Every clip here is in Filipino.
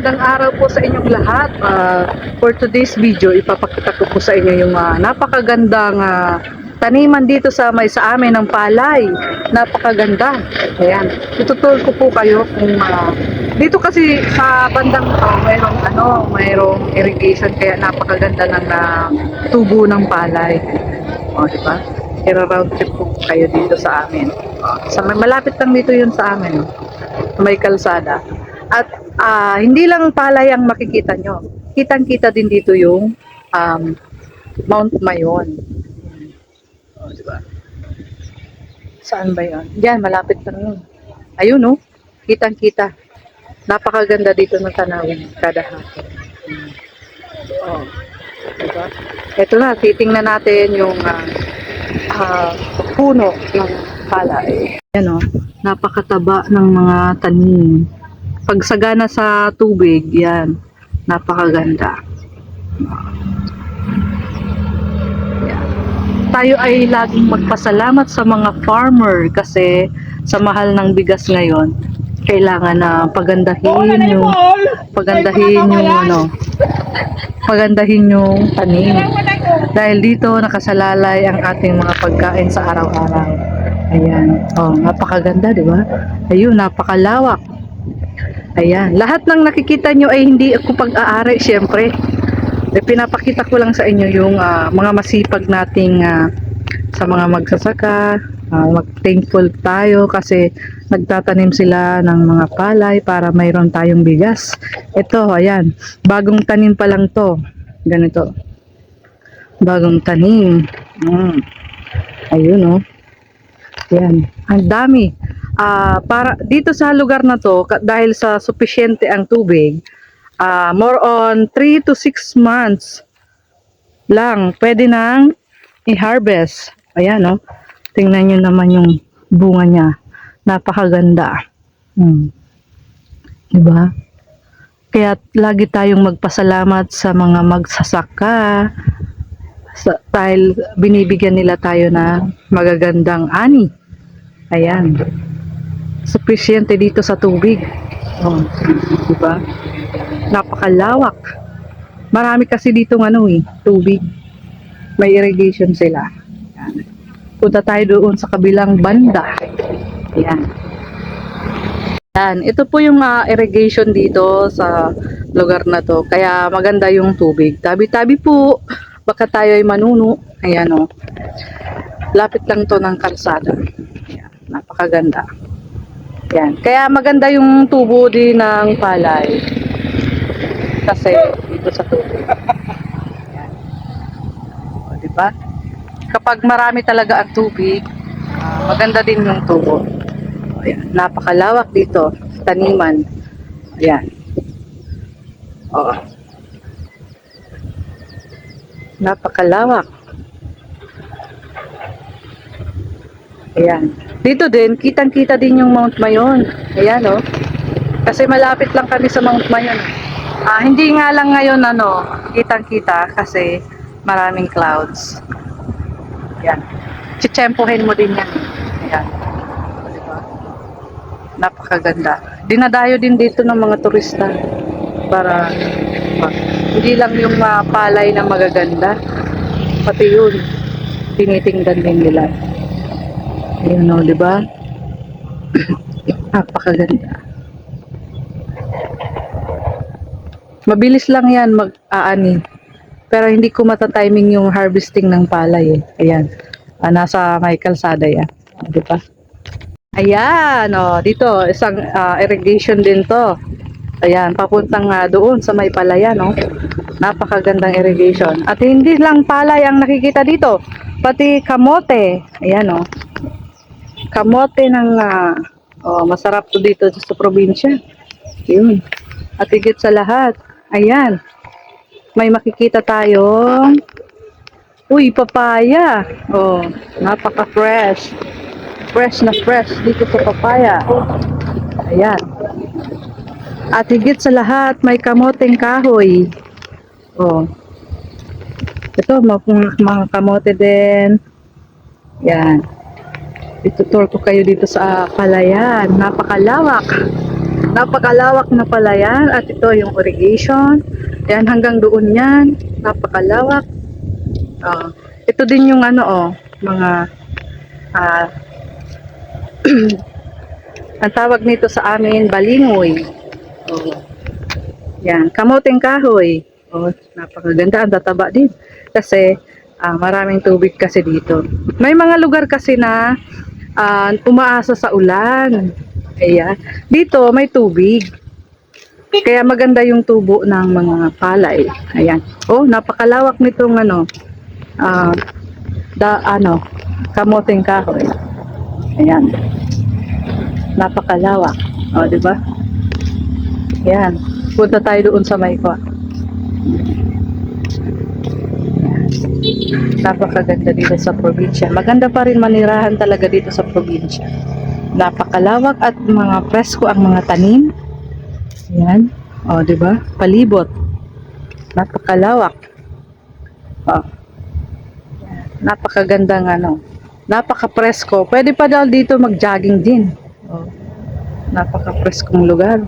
Magandang araw po sa inyong lahat. Ah, for today's video, ipapakita ko po sa inyo yung ah, napakagandang ah, taniman dito sa may sa amin ng palay. Napakaganda. Ayan. Ituturo ko po kayo kung ah, dito kasi sa bandang to, mayroong ano, mayroong irrigation kaya napakaganda ng ah, tubo ng palay. O, di ba? I-round trip po kayo dito sa amin. Sa malapit lang dito yun sa amin. May kalsada. At ah, hindi lang palay ang makikita nyo. Kitang-kita din dito yung um, Mount Mayon. O, di ba? Saan ba yun? Diyan, malapit lang yun. Ayun, no? Kitang-kita. Napakaganda dito ng tanawin kada hapon. Oh, diba? Ito na, titingnan natin yung ah, ah, puno ng palay. Yan, oh, napakataba ng mga tanim. Pag sagana sa tubig, yan, napakaganda. Yan. Tayo ay laging magpasalamat sa mga farmer kasi sa mahal ng bigas ngayon, kailangan na pagandahin yung pagandahin yung ano, pagandahin yung tanim. Dahil dito nakasalalay ang ating mga pagkain sa araw-araw. Ayan. Oh, napakaganda, di ba? Ayun, napakalawak. Ayan. Lahat ng nakikita nyo ay hindi ako pag-aari, syempre. Eh, pinapakita ko lang sa inyo yung ah, mga masipag nating ah, sa mga magsasaka. Ah, mag-thankful tayo kasi nagtatanim sila ng mga palay para mayroon tayong bigas. Ito, ayan. Bagong tanim pa lang to. Ganito. Bagong tanim. Mm. Ayun, oh. Yan. Ang dami. Ah, para dito sa lugar na to, dahil sa sufficiente ang tubig, ah, more on 3 to 6 months lang pwede nang i-harvest. Ayan, no? Tingnan nyo naman yung bunga niya. Napakaganda. Hmm. Diba? Kaya lagi tayong magpasalamat sa mga magsasaka sa, dahil binibigyan nila tayo na magagandang ani. Ayan. Sufficiente dito sa tubig. Oh, di ba? Napakalawak. Marami kasi dito ano eh, tubig. May irrigation sila. Ayan. Punta tayo doon sa kabilang banda. Ayan. Yan, ito po yung ah, irrigation dito sa lugar na to. Kaya maganda yung tubig. Tabi-tabi po. Baka tayo ay manuno. Ayan o. Lapit lang to ng kalsada. Ayan, napakaganda. Yan. Kaya maganda yung tubo din ng palay. Kasi dito sa tubig. Yan. O, di ba? Kapag marami talaga ang tubig, ah, maganda din yung tubo. Ayan, napakalawak dito, taniman. Ayan. Oo. Napakalawak. Ayan. Dito din, kitang-kita din yung Mount Mayon. Ayan, oh. Kasi malapit lang kami sa Mount Mayon. Ah, hindi nga lang ngayon, ano, kitang-kita kasi maraming clouds. Ayan. Chitsempohin mo din yan. Ayan. Diba? Napakaganda. Dinadayo din dito ng mga turista para ma- hindi lang yung mga palay na magaganda, pati yun, tinitingnan din nila. Ayun o, di ba? Napakaganda. Mabilis lang yan mag-aani. Pero hindi ko matatiming yung harvesting ng palay eh. Ayan. Ah, nasa may kalsada yan. Ah, Di ba? Ayan, oh, dito, isang ah, irrigation din to. Ayan, papuntang ah, doon sa may palayan, no? Napakagandang irrigation. At hindi lang palay ang nakikita dito, pati kamote. Ayan, oh. Kamote ng, ah, oh, masarap to dito sa probinsya. Yun. At higit sa lahat, ayan, may makikita tayong, uy, papaya. Oh, napaka-fresh fresh na fresh dito sa papaya. Ayan. At higit sa lahat, may kamoteng kahoy. Oh. Ito, mga, mga kamote din. Yan. Itutur ko kayo dito sa palayan. Napakalawak. Napakalawak na pala yan. At ito yung irrigation. Yan, hanggang doon yan. Napakalawak. Ah, ito din yung ano, oh, mga ah, ang tawag nito sa amin, balingoy. Oh. Yan, kamuting kahoy. Oh, napakaganda, ang tataba din. Kasi ah, maraming tubig kasi dito. May mga lugar kasi na ah, umaasa sa ulan. Ayan. Dito may tubig. Kaya maganda yung tubo ng mga palay. Ayan. Oh, napakalawak nitong ano, ah, da, ano, kamuting kahoy. Ayan. Napakalawak. O, di ba? Ayan. Punta tayo doon sa may ko. Napakaganda dito sa probinsya. Maganda pa rin manirahan talaga dito sa probinsya. Napakalawak at mga presko ang mga tanim. Ayan. O, di ba? Palibot. Napakalawak. O. Ayan. Napakagandang ano. Napaka-presko. Pwede pa daw dito mag-jogging din. O. Napaka-preskong lugar.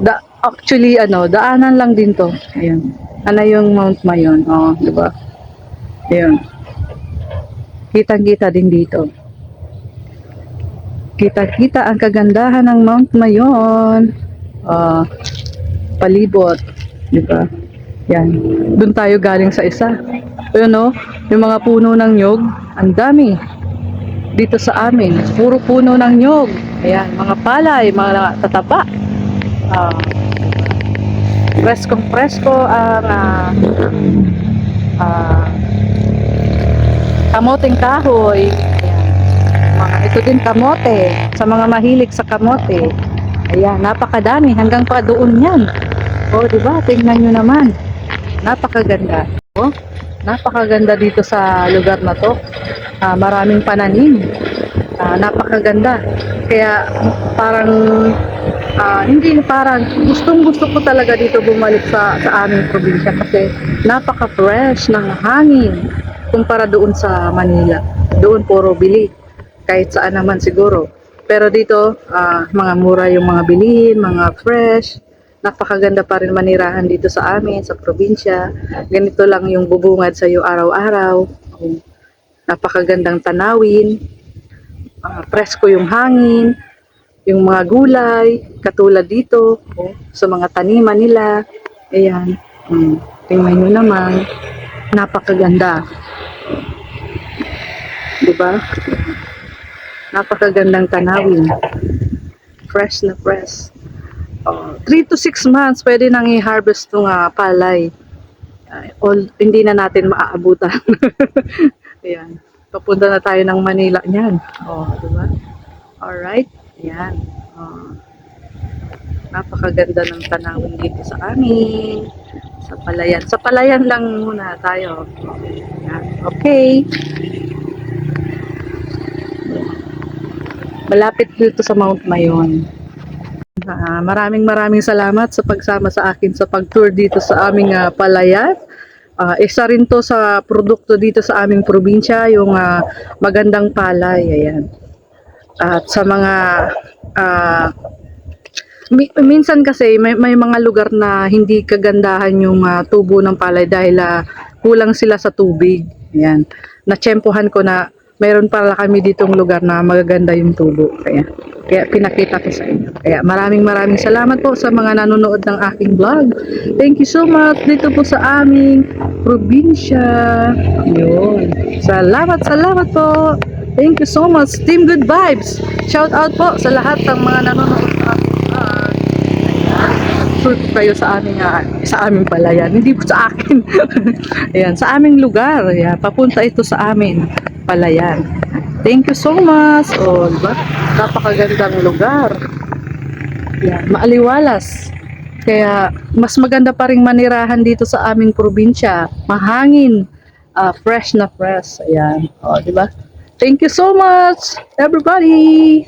Da, actually, ano, daanan lang din to. Ayun. Ano yung Mount Mayon? Oh, di ba? Ayun. Kitang-kita din dito. Kita-kita ang kagandahan ng Mount Mayon. Ah, palibot, di ba? Yan. Doon tayo galing sa isa. Ayun no, yung mga puno ng nyog, ang dami. Dito sa amin, puro puno ng nyog. Ayan, mga palay, mga tataba. Ah, preskong presko ang ah, ah, kamoting kahoy. Mga, ito din kamote. Sa mga mahilig sa kamote. Ayan, napakadami. Hanggang pa doon yan. O, di ba? Tingnan nyo naman. Napakaganda. O, napakaganda dito sa lugar na to. Ah, maraming pananim. Ah, napakaganda. Kaya parang ah, hindi parang gustong gusto ko talaga dito bumalik sa sa aming probinsya kasi napaka-fresh ng hangin kumpara doon sa Manila. Doon puro bili. Kahit saan naman siguro. Pero dito, ah, mga mura yung mga bilihin, mga fresh. Napakaganda pa rin manirahan dito sa amin, sa probinsya. Ganito lang yung bubungad sa iyo araw-araw. Napakagandang tanawin. Ah, presko yung hangin. Yung mga gulay, katulad dito, oh, sa mga taniman nila. Ayan. Mm, tingnan nyo naman. Napakaganda. Diba? Napakagandang tanawin. Fresh na fresh. 3 to 6 months pwede nang i-harvest ng palay. Uh, all, hindi na natin maaabutan. Ayan. Papunta na tayo ng Manila niyan. Oh, di ba? Alright. Ayan. Oh. Napakaganda ng tanawin dito sa amin. Sa palayan. Sa palayan lang muna tayo. Okay. Malapit dito sa Mount Mayon. Ah, maraming maraming salamat sa pagsama sa akin sa pag-tour dito sa aming ah, palayan. Ah, isa rin to sa produkto dito sa aming probinsya, yung ah, magandang palay. Ayan. At sa mga mi- minsan kasi may, may mga lugar na hindi kagandahan yung ah, tubo ng palay dahil ah, kulang sila sa tubig. Ayan. Natsyempohan ko na meron pala kami ditong lugar na magaganda yung tubo. Kaya, kaya pinakita ko sa inyo. Kaya maraming maraming salamat po sa mga nanonood ng aking vlog. Thank you so much dito po sa aming probinsya. Yun. Salamat, salamat po. Thank you so much. Team Good Vibes. Shout out po sa lahat ng mga nanonood sa aking vlog. Kayo sa aming ah, sa aming palayan. Hindi po sa akin. Ayan, sa aming lugar. Ayan, papunta ito sa amin palayan. Thank you so much. Oh, diba? Napakagandang lugar. Yan, maaliwalas. Kaya mas maganda pa ring manirahan dito sa aming probinsya. Mahangin, ah, fresh na fresh. Ayan. Oh, di ba? Thank you so much, everybody.